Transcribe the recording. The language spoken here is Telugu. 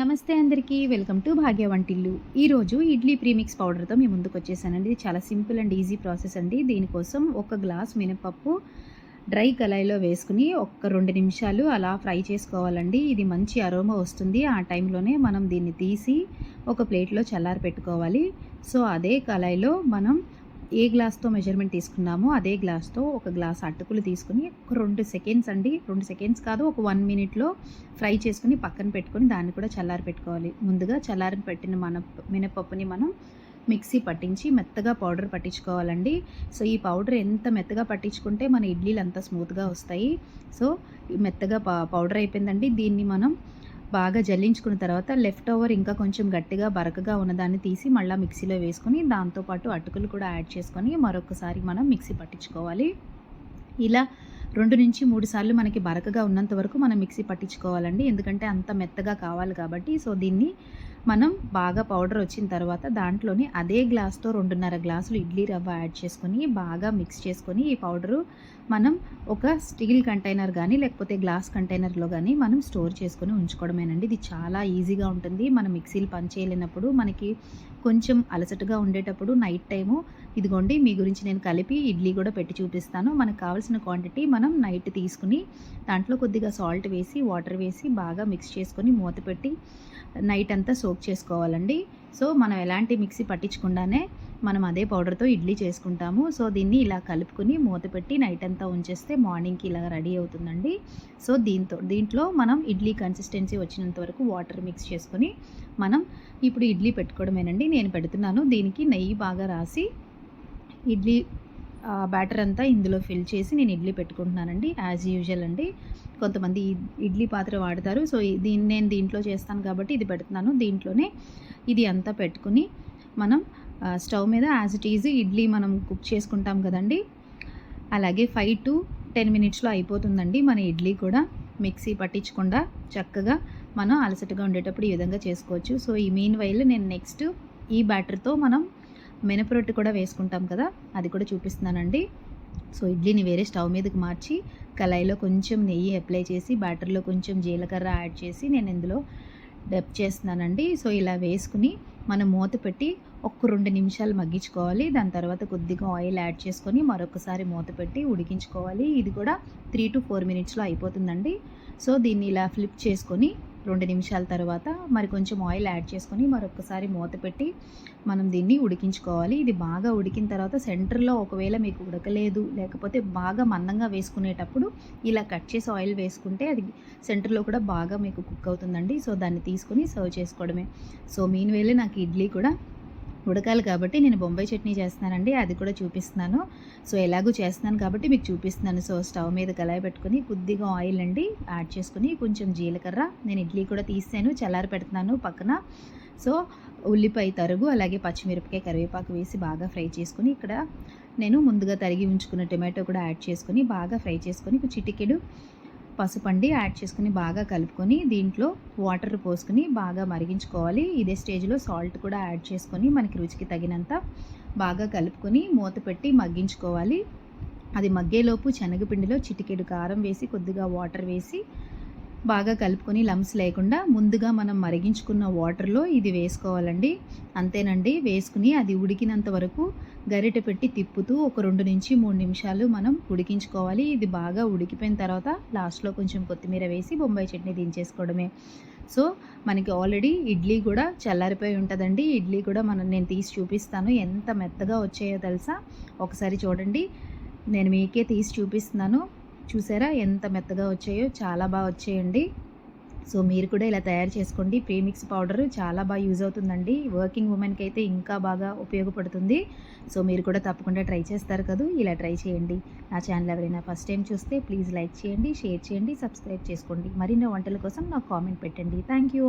నమస్తే అందరికీ. వెల్కమ్ టు భాగ్య వంటిల్లు. ఈరోజు ఇడ్లీ ప్రీమిక్స్ పౌడర్తో మేము ముందుకు వచ్చేసానండి. ఇది చాలా సింపుల్ అండ్ ఈజీ ప్రాసెస్ అండి. దీనికోసం ఒక గ్లాస్ మినపప్పు డ్రై కళాయిలో వేసుకుని ఒక్క రెండు నిమిషాలు అలా ఫ్రై చేసుకోవాలండి. ఇది మంచి అరోమా వస్తుంది. ఆ టైంలోనే మనం దీన్ని తీసి ఒక ప్లేట్లో చల్లారి పెట్టుకోవాలి సో అదే కళాయిలో మనం ఏ గ్లాస్తో మెజర్మెంట్ తీసుకున్నామో అదే గ్లాస్తో ఒక గ్లాస్ అటుకులు తీసుకుని ఒక రెండు సెకండ్స్ అండి రెండు సెకండ్స్ కాదు ఒక వన్ మినిట్లో ఫ్రై చేసుకుని పక్కన పెట్టుకొని దాన్ని కూడా చల్లారి పెట్టుకోవాలి. ముందుగా చల్లారి పెట్టిన మన మినపప్పుని మనం మిక్సీ పట్టించి మెత్తగా పౌడర్ పట్టించుకోవాలండి. సో ఈ పౌడర్ ఎంత మెత్తగా పట్టించుకుంటే మన ఇడ్లీలు అంత స్మూత్గా వస్తాయి. సో మెత్తగా పౌడర్ అయిపోయిందండి. దీన్ని మనం బాగా జల్లించుకున్న తర్వాత లెఫ్ట్ ఓవర్ ఇంకా కొంచెం గట్టిగా బరకగా ఉన్నదాన్ని తీసి మళ్ళీ మిక్సీలో వేసుకొని దాంతోపాటు అటుకులు కూడా యాడ్ చేసుకొని మరొకసారి మనం మిక్సీ పట్టించుకోవాలి. ఇలా రెండు నుంచి మూడు సార్లు మనకి బరకగా ఉన్నంత వరకు మనం మిక్సీ పట్టించుకోవాలండి. ఎందుకంటే అంత మెత్తగా కావాలి కాబట్టి సో దీన్ని మనం బాగా పౌడర్ వచ్చిన తర్వాత దాంట్లోని అదే గ్లాస్తో రెండున్నర గ్లాసులు ఇడ్లీ రవ్వ యాడ్ చేసుకొని బాగా మిక్స్ చేసుకొని ఈ పౌడరు మనం ఒక స్టీల్ కంటైనర్ కానీ లేకపోతే గ్లాస్ కంటైనర్లో కానీ మనం స్టోర్ చేసుకొని ఉంచుకోవడమేనండి. ఇది చాలా ఈజీగా ఉంటుంది. మనం మిక్సీలు పనిచేయలేనప్పుడు మనకి కొంచెం అలసటగా ఉండేటప్పుడు నైట్ టైము ఇదిగోండి మీ గురించి నేను కలిపి ఇడ్లీ కూడా పెట్టి చూపిస్తాను. మనకు కావాల్సిన క్వాంటిటీ మనం నైట్ తీసుకుని దాంట్లో కొద్దిగా సాల్ట్ వేసి వాటర్ వేసి బాగా మిక్స్ చేసుకొని మూత పెట్టి నైట్ అంతా సోక్ చేసుకోవాలండి. సో మనం ఎలాంటి మిక్సీ పట్టించకుండానే మనం అదే పౌడర్తో ఇడ్లీ చేసుకుంటాము. సో దీన్ని ఇలా కలుపుకొని మూత పెట్టి నైట్ అంతా ఉంచేస్తే మార్నింగ్కి ఇలా రెడీ అవుతుందండి. సో దీంతో దీంట్లో మనం ఇడ్లీ కన్సిస్టెన్సీ వచ్చినంత వరకు వాటర్ మిక్స్ చేసుకొని మనం ఇప్పుడు ఇడ్లీ పెట్టుకోవడమేనండి. నేను పెడుతున్నాను. దీనికి నెయ్యి బాగా రాసి ఇడ్లీ బ్యాటర్ అంతా ఇందులో ఫిల్ చేసి నేను ఇడ్లీ పెట్టుకుంటున్నానండి యాజ్ యూజువల్ అండి. కొంతమంది ఇడ్లీ పాత్ర వాడతారు. సో దీన్ని నేను దీంట్లో చేస్తాను కాబట్టి ఇది పెడుతున్నాను. దీంట్లోనే ఇది అంతా పెట్టుకుని మనం స్టవ్ మీద యాజ్ ఇట్ ఈజీ ఇడ్లీ మనం కుక్ చేసుకుంటాం కదండి. అలాగే ఫైవ్ టు టెన్ మినిట్స్లో అయిపోతుందండి మన ఇడ్లీ కూడా. మిక్సీ పట్టించకుండా చక్కగా మనం అలసటగా ఉండేటప్పుడు ఈ విధంగా చేసుకోవచ్చు. సో ఈ మీన్ వైల్ నేను నెక్స్ట్ ఈ బ్యాటర్తో మనం మినపరొట్టి కూడా వేసుకుంటాం కదా అది కూడా చూపిస్తున్నానండి. సో ఇడ్లీని వేరే స్టవ్ మీదకి మార్చి కళాయిలో కొంచెం నెయ్యి అప్లై చేసి బ్యాటర్లో కొంచెం జీలకర్ర యాడ్ చేసి నేను ఇందులో డెప్ చేస్తున్నానండి. సో ఇలా వేసుకుని మనం మూత పెట్టి ఒక్క రెండు నిమిషాలు మగ్గించుకోవాలి. దాని తర్వాత కొద్దిగా ఆయిల్ యాడ్ చేసుకొని మరొకసారి మూత పెట్టి ఉడికించుకోవాలి. ఇది కూడా త్రీ టు ఫోర్ మినిట్స్లో అయిపోతుందండి. సో దీన్ని ఇలా ఫ్లిప్ చేసుకొని రెండు నిమిషాల తర్వాత మరి కొంచెం ఆయిల్ యాడ్ చేసుకొని మరొకసారి మూత పెట్టి మనం దీన్ని ఉడికించుకోవాలి. ఇది బాగా ఉడికిన తర్వాత సెంటర్లో ఒకవేళ మీకు ఉడకలేదు లేకపోతే బాగా మందంగా వేసుకునేటప్పుడు ఇలా కట్ చేసి ఆయిల్ వేసుకుంటే అది సెంటర్లో కూడా బాగా మీకు కుక్ అవుతుందండి. సో దాన్ని తీసుకొని సర్వ్ చేసుకోవడమే. సో మీన్ నాకు ఇడ్లీ కూడా ఉడకాలి కాబట్టి నేను బొంబాయి చట్నీ చేస్తున్నానండి అది కూడా చూపిస్తున్నాను. సో ఎలాగూ చేస్తున్నాను కాబట్టి మీకు చూపిస్తున్నాను. సో స్టవ్ మీద కలాయి పెట్టుకుని కొద్దిగా ఆయిల్ అండి యాడ్ చేసుకుని కొంచెం జీలకర్ర నేను ఇడ్లీ కూడా తీసాను చల్లారి పెడుతున్నాను పక్కన. సో ఉల్లిపాయ తరుగు అలాగే పచ్చిమిరపకాయ కరివేపాకు వేసి బాగా ఫ్రై చేసుకుని ఇక్కడ నేను ముందుగా తరిగి ఉంచుకున్న టొమాటో కూడా యాడ్ చేసుకుని బాగా ఫ్రై చేసుకొని చిటికెడు పసుపండి యాడ్ చేసుకుని బాగా కలుపుకొని దీంట్లో వాటర్ పోసుకుని బాగా మరిగించుకోవాలి. ఇదే స్టేజ్లో సాల్ట్ కూడా యాడ్ చేసుకొని మనకి రుచికి తగినంత బాగా కలుపుకొని మూత పెట్టి మగ్గించుకోవాలి. అది మగ్గేలోపు శనగపిండిలో చిటికెడు కారం వేసి కొద్దిగా వాటర్ వేసి బాగా కలుపుకొని లమ్స్ లేకుండా ముందుగా మనం మరిగించుకున్న వాటర్లో ఇది వేసుకోవాలండి. అంతేనండి వేసుకుని అది ఉడికినంత వరకు గరిటె పెట్టి తిప్పుతూ ఒక రెండు నుంచి మూడు నిమిషాలు మనం ఉడికించుకోవాలి. ఇది బాగా ఉడికిపోయిన తర్వాత లాస్ట్లో కొంచెం కొత్తిమీర వేసి బొంబాయి చట్నీ దించేసుకోవడమే. సో మనకి ఆల్రెడీ ఇడ్లీ కూడా చల్లారిపోయి ఉంటుందండి. ఇడ్లీ కూడా మనం నేను తీసి చూపిస్తాను. ఎంత మెత్తగా వచ్చాయో తెలుసా? ఒకసారి చూడండి. నేను మీకే తీసి చూపిస్తున్నాను. చూసారా? ఎంత మెత్తగా వచ్చాయో? చాలా బాగా వచ్చాయండి. సో మీరు కూడా ఇలా తయారు చేసుకోండి. ప్రీమిక్స్ పౌడర్ చాలా బాగా యూజ్ అవుతుందండి. వర్కింగ్ ఉమెన్కి అయితే ఇంకా బాగా ఉపయోగపడుతుంది. సో మీరు కూడా తప్పకుండా ట్రై చేస్తారు కదా. ఇలా ట్రై చేయండి. నా ఛానల్ ఎవరైనా ఫస్ట్ టైం చూస్తే ప్లీజ్ లైక్ చేయండి షేర్ చేయండి సబ్స్క్రైబ్ చేసుకోండి. మరిన్ని వంటల కోసం నాకు కామెంట్ పెట్టండి. Thank you.